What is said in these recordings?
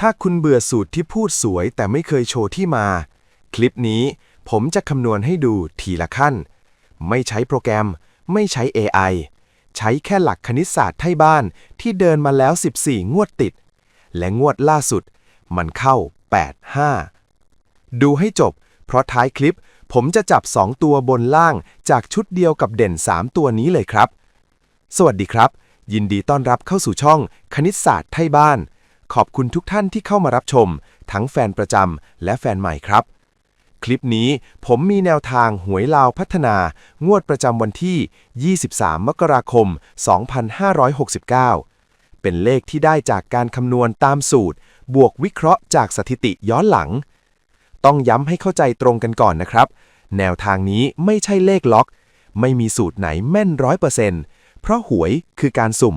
ถ้าคุณเบื่อสูตรที่พูดสวยแต่ไม่เคยโชว์ที่มา คลิปนี้ผมจะคำนวณให้ดูทีละขั้น ไม่ใช้โปรแกรม ไม่ใช้ AI ใช้แค่หลักคณิตศาสตร์ไทยบ้านที่เดินมาแล้ว 14 งวดติด และงวดล่าสุด มันเข้า 85 ดูให้จบ เพราะท้ายคลิปผมจะจับ 2 ตัวบนล่างจากชุดเดียวกับเด่น 3 ตัวนี้เลยครับ สวัสดีครับ ยินดีต้อนรับเข้าสู่ช่องคณิตศาสตร์ไทยบ้าน ขอบคุณทุกท่านที่เข้ามารับชม ทั้งแฟนประจำและแฟนใหม่ครับ คลิปนี้ผมมีแนวทางหวยลาวพัฒนา งวดประจำวันที่ 23 มกราคม 2569 เป็นเลขที่ได้จากการคำนวณตามสูตร บวกวิเคราะห์จากสถิติย้อนหลัง ต้องย้ำให้เข้าใจตรงกันก่อนนะครับ แนวทางนี้ไม่ใช่เลขล็อก ไม่มีสูตรไหนแม่นร้อยเปอร์เซ็นต์เพราะหวยคือการสุ่ม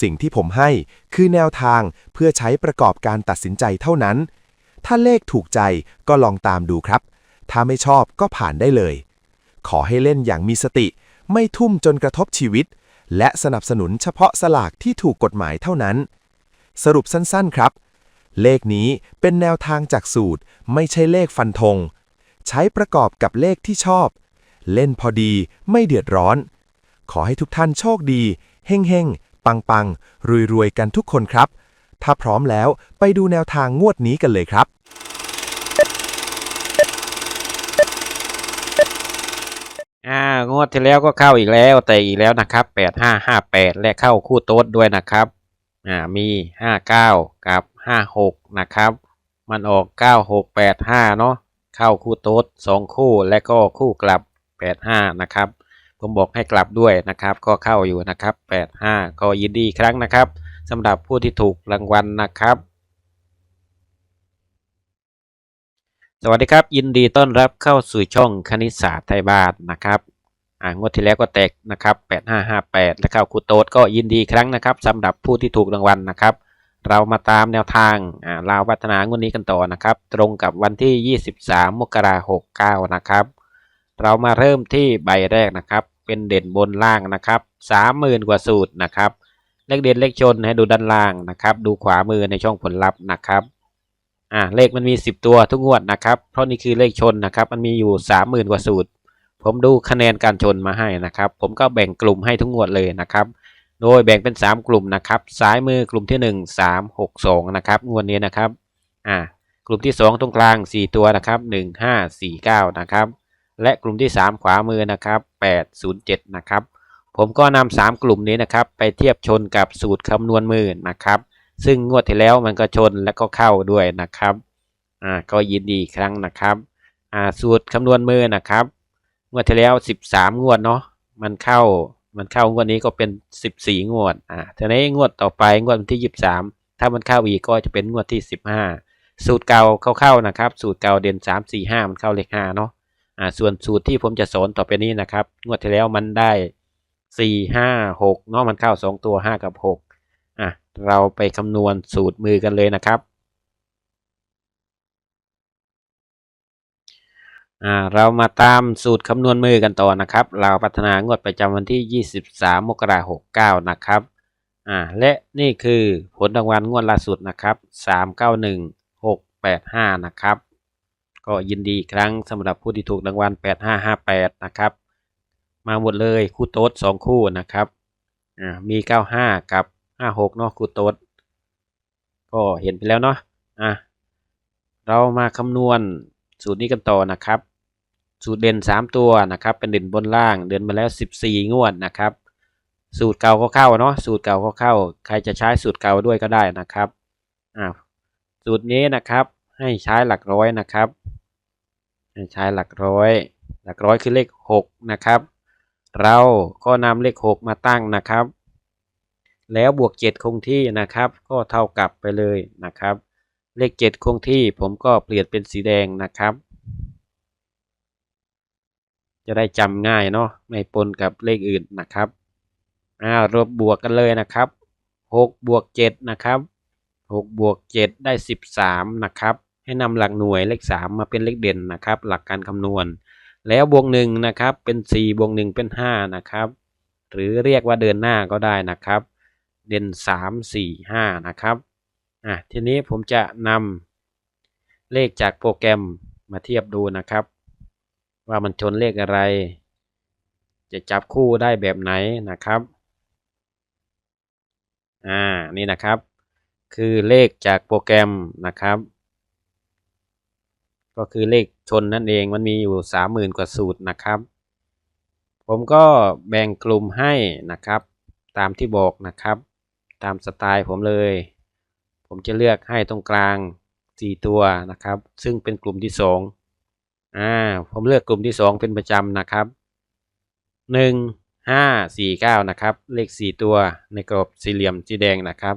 สิ่งที่ผมให้คือแนวทางเพื่อใช้ประกอบการตัดสินใจเท่านั้น ถ้าเลขถูกใจก็ลองตามดูครับ ถ้าไม่ชอบก็ผ่านได้เลย ขอให้เล่นอย่างมีสติ ไม่ทุ่มจนกระทบชีวิต และสนับสนุนเฉพาะสลากที่ถูกกฎหมายเท่านั้น สรุปสั้นๆครับ เลขนี้เป็นแนวทางจากสูตร ไม่ใช่เลขฟันธง ใช้ประกอบกับเลขที่ชอบ เล่นพอดีไม่เดือดร้อน ขอให้ทุกท่านโชคดี เฮ่งเฮง ปังปังรวยๆ กันทุกคนครับ ถ้าพร้อมแล้วไปดูแนวทางงวดนี้กันเลยครับ อ่างวดที่แล้วก็เข้าอีกแล้วแต่อีกแล้วนะครับแปดห้าห้าแปดและเข้าคู่โต๊ดด้วยนะครับ อ่ามีห้าเก้ากับห้าหกนะครับ มันออกเก้าหกแปดห้าเนาะเข้าคู่โต๊ดสองคู่และก็คู่กลับแปดห้านะครับ ผมบอกให้กลับด้วยนะครับ ก็เข้าอยู่นะครับแปดห้าก็ยินดีครั้งนะครับสำหรับผู้ที่ถูกรางวัลนะครับ สวัสดีครับ ยินดีต้อนรับเข้าสู่ช่องคณิตศาสตร์ไทยบ้านนะครับอ่างวดที่แล้วก็แตกนะครับ 8558 และเข้าคูโต๊ดก็ยินดีครั้งนะครับสำหรับผู้ที่ถูกรางวัลนะครับ เรามาตามแนวทางอ่าลาวพัฒนางวดนี้กันต่อนะครับ ตรงกับวันที่ 23 มกราคม69 นะครับ เรามาเริ่มที่ใบแรกนะครับ เป็นเด่นบนล่างนะครับ30,000กว่าสูตรนะครับเลขเด่นเลขชนให้ดูด้านล่างนะครับ ดูขวามือในช่องผลลัพธ์นะครับอ่าเลขมันมี 10 ตัวทุกงวดนะครับ เพราะนี่คือเลขชนนะครับ มันมีอยู่ 30,000 กว่าสูตร ผมดูคะแนนการชนมาให้นะครับ ผมก็แบ่งกลุ่มให้ทุกงวดเลยนะครับ โดยแบ่งเป็น 3 กลุ่มนะครับซ้ายมือกลุ่มที่ 1 3 6 2 นะครับงวดนี้นะครับอ่ากลุ่มที่ 2 ตรงกลาง 4 ตัวนะครับ 1 5 4 9 นะครับ และกลุ่มที่ 3 ขวามือนะครับ8 0 7นะครับผมก็นำ3กลุ่มนี้นะครับไปเทียบชนกับสูตรคำนวณมือนะครับ ซึ่งงวดที่แล้วมันก็ชนและก็เข้าด้วยนะครับอ่าก็ยินดีอีกครั้งนะครับอ่าสูตรคำนวณมือนะครับ งวดที่แล้ว 13 งวดเนาะมันเข้ามันเข้างวดนี้ก็เป็น 14 งวดอ่าทีนี้งวดต่อไปงวดวันที่ 23 ถ้ามันเข้าอีกก็จะเป็นงวดที่ 15 สูตรเก่าเข้าๆนะครับ สูตรเก่าเด่น 3 4 5 มันเข้าเลข5เนาะ อ่าส่วนสูตรที่ผมจะสอนต่อไปนี้นะครับ งวดที่แล้วมันได้4 5 6เนาะมันเข้า2ตัว5กับ6อะเราไปคำนวณสูตรมือกันเลยนะครับอ่าเรามาตามสูตรคำนวณมือกันต่อนะครับ เราพัฒนางวดประจำวันที่ 23 มกราคม69 นะครับอ่าและนี่คือผลรางวัลงวดล่าสุดนะครับ 391685 นะครับ ก็ยินดีอีกครั้งสำหรับผู้ที่ถูกรางวัล 8558 นะครับ มาหมดเลยคู่โต๊ด2คู่นะครับอ่ามี 95 กับ 56เนาะคู่โต๊ดก็เห็นไปแล้วเนาะอะเรามาคำนวณสูตรนี้กันต่อนะครับ สูตรเด่น 3 ตัวนะครับ เป็นเด่นบนล่างเดินมาแล้ว 14 งวดนะครับ สูตรเก่าก็เข้าเนาะสูตรเก่าก็เข้า ใครจะใช้สูตรเก่าด้วยก็ได้นะครับอ่าสูตรนี้นะครับให้ใช้หลักร้อยนะครับ ใช้หลักร้อย หลักร้อยคือเลข 6 นะครับ เราก็นำเลข 6 มาตั้งนะครับ แล้วบวก 7 คงที่นะครับ ก็เท่ากับไปเลยนะครับ เลข 7 คงที่ผมก็เปลี่ยนเป็นสีแดงนะครับ จะได้จำง่ายเนาะไม่ปนกับเลขอื่นนะครับอ่ารวบบวกกันเลยนะครับ6บวก7นะครับ6บวก7ได้ 13 นะครับ ให้นำหลักหน่วยเลข 3 มาเป็นเลขเด่นนะครับ หลักการคำนวณ แล้วบวก1นะครับเป็น4บวก1เป็น5นะครับหรือเรียกว่าเดินหน้าก็ได้นะครับ เด่น 3 4 5 นะครับอะทีนี้ผมจะนำเลขจากโปรแกรมมาเทียบดูนะครับ ว่ามันชนเลขอะไร จะจับคู่ได้แบบไหนนะครับอ่านี่นะครับ คือเลขจากโปรแกรมนะครับ ก็คือเลขชนนั่นเองมันมีอยู่สามหมื่นกว่าสูตรนะครับ ผมก็แบ่งกลุ่มให้นะครับ ตามที่บอกนะครับ ตามสไตล์ผมเลย ผมจะเลือกให้ตรงกลาง 4 ตัวนะครับ ซึ่งเป็นกลุ่มที่2อ่าผมเลือกกลุ่มที่ 2 เป็นประจำนะครับ 1 5 4 9 นะครับ เลข 4 ตัวในกรอบสี่เหลี่ยมสีแดงนะครับ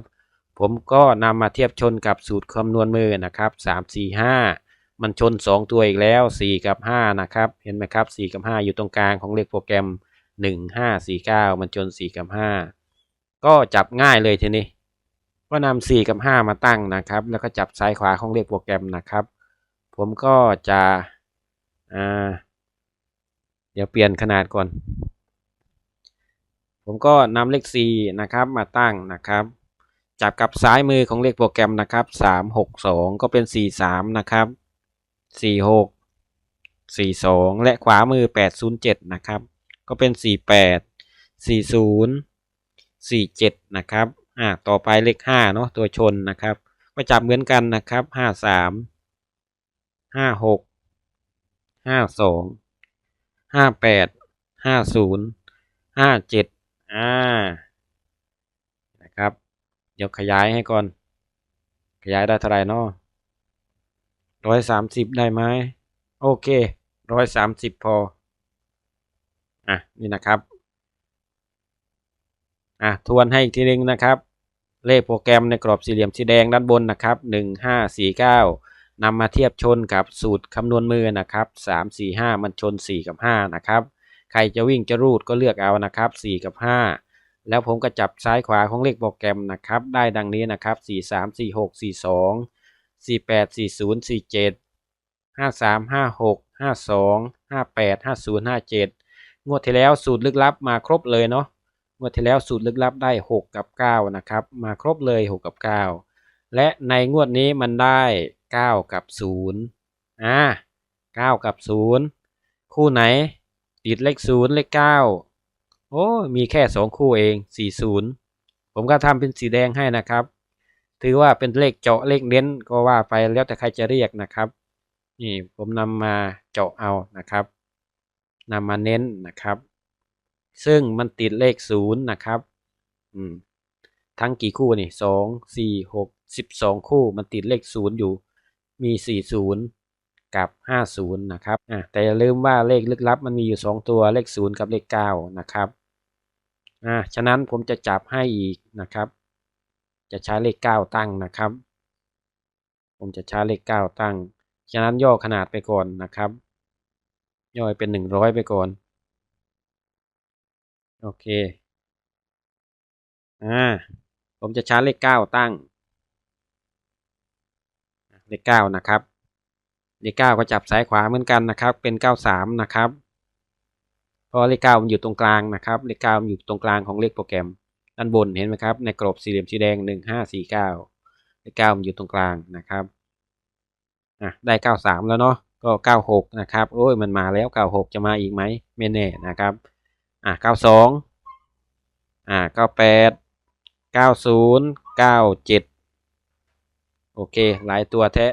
ผมก็นำมาเทียบชนกับสูตรคำนวณมือนะครับ 3 4 5 มันชน 2 ตัวอีกแล้ว 4 กับ 5 นะครับ เห็นไหมครับ 4 กับ 5 อยู่ตรงกลางของเลขโปรแกรม 1 5 4 9 มันชน 4 กับ 5 ก็จับง่ายเลยทีนี้ ก็นำ4กับ 5 มาตั้งนะครับ แล้วก็จับซ้ายขวาของเลขโปรแกรมนะครับ ผมก็จะอ่าเดี๋ยวเปลี่ยนขนาดก่อน ผมก็นำเลข 4 นะครับมาตั้งนะครับจับกับซ้ายมือของเลขโปรแกรมนะครับ3 6 2 ก็เป็น 4 3 นะครับ 4 6 4 2และขวามือ8 0 7นะครับ ก็เป็น4 8 4 0 4 7นะครับอ่าต่อไปเลข5เนาะตัวชนนะครับ ก็จับเหมือนกันนะครับ5 3 5 6 5 2 5 8 5 0 5 7อ่านะครับ เดี๋ยวขยายให้ก่อน ขยายได้เท่าไหร่เนาะ ร้อยสามสิบได้ไหมโอเคร้อยสามสิบพอ อะ นี่นะครับ อะ ทวนให้อีกทีนึงนะครับ เลขโปรแกรมในกรอบสี่เหลี่ยมสีแดงด้านบนนะครับหนึ่งห้าสี่เก้านำมาเทียบชนกับสูตรคำนวณมือนะครับสามสี่ห้ามันชนสี่กับห้านะครับใครจะวิ่งจะรูดก็เลือกเอานะครับสี่กับห้าแล้วผมก็จับซ้ายขวาของเลขโปรแกรมนะครับ ได้ดังนี้นะครับสี่สามสี่หกสี่สอง สี่แปดสี่ศูนย์สี่เจ็ดห้าสามห้าหกห้าสองห้าแปดห้าศูนย์ห้าเจ็ดงวดที่แล้วสูตรลึกลับมาครบเลยเนาะงวดที่แล้วสูตรลึกลับได้ 6 กับ 9 นะครับ มาครบเลย 6 กับ 9 และในงวดนี้มันได้ 9 กับ 0 อ่า 9 กับ 0 คู่ไหน ติดเลข 0 เลข 9 โอ้ มีแค่ 2 คู่เอง 40 ผมก็ทำเป็นสีแดงให้นะครับ ถือว่าเป็นเลขเจาะเลขเน้นก็ว่าไปแล้วแต่ใครจะเรียกนะครับ นี่ผมนำมาเจาะเอานะครับนำมาเน้นนะครับ ซึ่งมันติดเลขศูนย์นะครับอืมทั้งกี่คู่นี่สองสี่หกสิบสองคู่มันติดเลขศูนย์อยู่มีสี่ศูนย์กับห้าศูนย์นะครับอะแต่อย่าลืมว่าเลขลึกลับมันมีอยู่สองตัวเลขศูนย์กับเลขเก้านะครับอะฉะนั้นผมจะจับให้อีกนะครับ จะใช้เลขเก้าตั้งนะครับ ผมจะใช้เลขเก้าตั้ง ฉะนั้นย่อขนาดไปก่อนนะครับ ย่อเป็นหนึ่งร้อยไปก่อน โอเค อ่า ผมจะใช้เลขเก้าตั้ง เลขเก้านะครับ เลขเก้าก็จับซ้ายขวาเหมือนกันนะครับ เป็นเก้าสามนะครับ เพราะเลขเก้ามันอยู่ตรงกลางนะครับ เลขเก้ามันอยู่ตรงกลางของเลขโปรแกรม ด้านบนเห็นไหมครับ ในกรอบสี่เหลี่ยมสีแดง 1549เลขเก้ามันอยู่ตรงกลางนะครับอะได้ 93 แล้วเนาะก็ 96 นะครับโอ้ยมันมาแล้ว 96 จะมาอีกไหมไม่แน่นะครับอะ92อะ98 90 97 โอเค หลายตัวแท้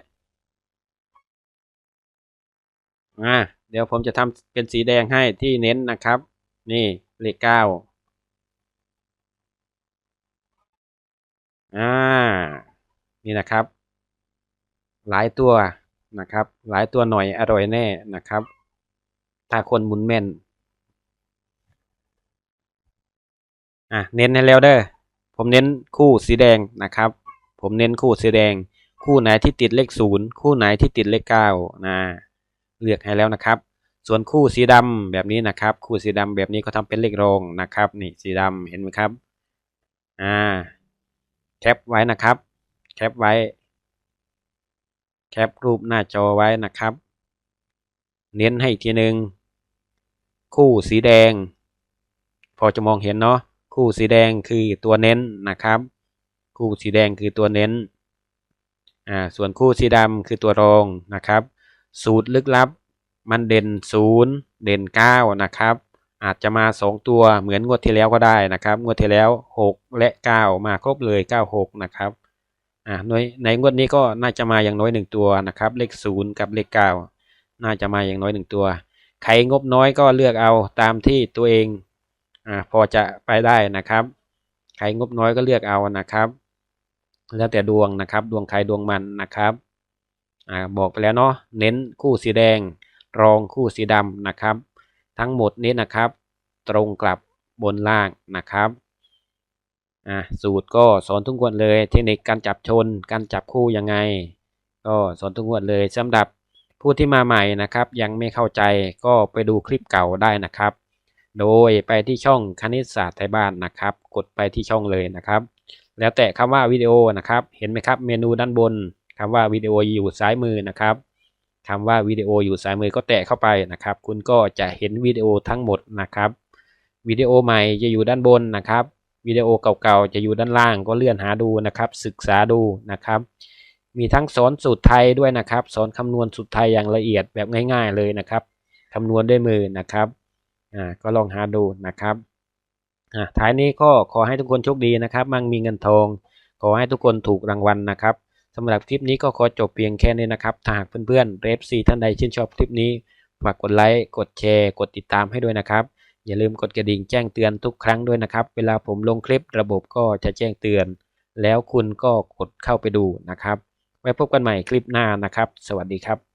อะเดี๋ยวผมจะทำเป็นสีแดงให้ที่เน้นนะครับ นี่เลข9 อ่า นี่นะครับ หลายตัวนะครับ หลายตัวหน่อยอร่อยแน่นะครับ ถ้าคนหมุนแม่น อะ เน้นให้แล้วเด้อ ผมเน้นคู่สีแดงนะครับ ผมเน้นคู่สีแดง คู่ไหนที่ติดเลขศูนย์คู่ไหนที่ติดเลขเก้านะเลือกให้แล้วนะครับ ส่วนคู่สีดำแบบนี้นะครับ คู่สีดำแบบนี้ก็ทำเป็นเลขรองนะครับ นี่สีดำเห็นไหมครับ อ่า แคปไว้นะครับ แคปไว้ แคปรูปหน้าจอไว้นะครับ เน้นให้ทีหนึ่งคู่สีแดง พอจะมองเห็นเนาะคู่สีแดงคือตัวเน้นนะครับ คู่สีแดงคือตัวเน้นอ่าส่วนคู่สีดำคือตัวรองนะครับ สูตรลึกลับ มันเด่น 0 เด่น 9 นะครับ อาจจะมา 2 ตัวเหมือนงวดที่แล้วก็ได้นะครับ งวดที่แล้ว 6 และ 9 มาครบเลย 96 นะครับอ่าในในงวดนี้ก็น่าจะมาอย่างน้อย 1 ตัวนะครับ เลข 0 กับเลข 9 น่าจะมาอย่างน้อย 1 ตัว ใครงบน้อยก็เลือกเอาตามที่ตัวเองอ่าพอจะไปได้นะครับ ใครงบน้อยก็เลือกเอานะครับ แล้วแต่ดวงนะครับ ดวงใครดวงมันนะครับอ่าบอกไปแล้วเนาะ เน้นคู่สีแดง รองคู่สีดำนะครับ ทั้งหมดนี้นะครับ ตรงกลับบนล่างนะครับอ่าสูตรก็สอนทุกงวดเลย เทคนิคการจับชน การจับคู่ยังไง ก็สอนทุกงวดเลยสำหรับผู้ที่มาใหม่นะครับ ยังไม่เข้าใจก็ไปดูคลิปเก่าได้นะครับ โดยไปที่ช่องคณิตศาสตร์ไทยบ้านนะครับ กดไปที่ช่องเลยนะครับ แล้วแต่คำว่าวิดีโอนะครับ เห็นไหมครับ เมนูด้านบนคำว่าวิดีโออยู่ซ้ายมือนะครับ คำว่าวิดีโออยู่ซ้ายมือก็แตะเข้าไปนะครับ คุณก็จะเห็นวิดีโอทั้งหมดนะครับวิดีโอใหม่จะอยู่ด้านบนนะครับวิดีโอเก่าๆจะอยู่ด้านล่างก็เลื่อนหาดูนะครับ ศึกษาดูนะครับ มีทั้งสอนสูตรไทยด้วยนะครับ สอนคำนวณสูตรไทยอย่างละเอียดแบบง่าย ๆเลยนะครับคำนวณด้วยมือนะครับอ่าก็ลองหาดูนะครับอะท้ายนี้ก็ขอให้ทุกคนโชคดีนะครับ มั่งมีเงินทอง ขอให้ทุกคนถูกรางวัลนะครับ สำหรับคลิปนี้ก็ขอจบเพียงแค่นี้นะครับถ้าหากเพื่อนๆเรฟซีท่านใดชื่นชอบคลิปนี้ฝากกดไลค์กดแชร์กดติดตามให้ด้วยนะครับ อย่าลืมกดกระดิ่งแจ้งเตือนทุกครั้งด้วยนะครับ เวลาผมลงคลิประบบก็จะแจ้งเตือน แล้วคุณก็กดเข้าไปดูนะครับ ไว้พบกันใหม่คลิปหน้านะครับ สวัสดีครับ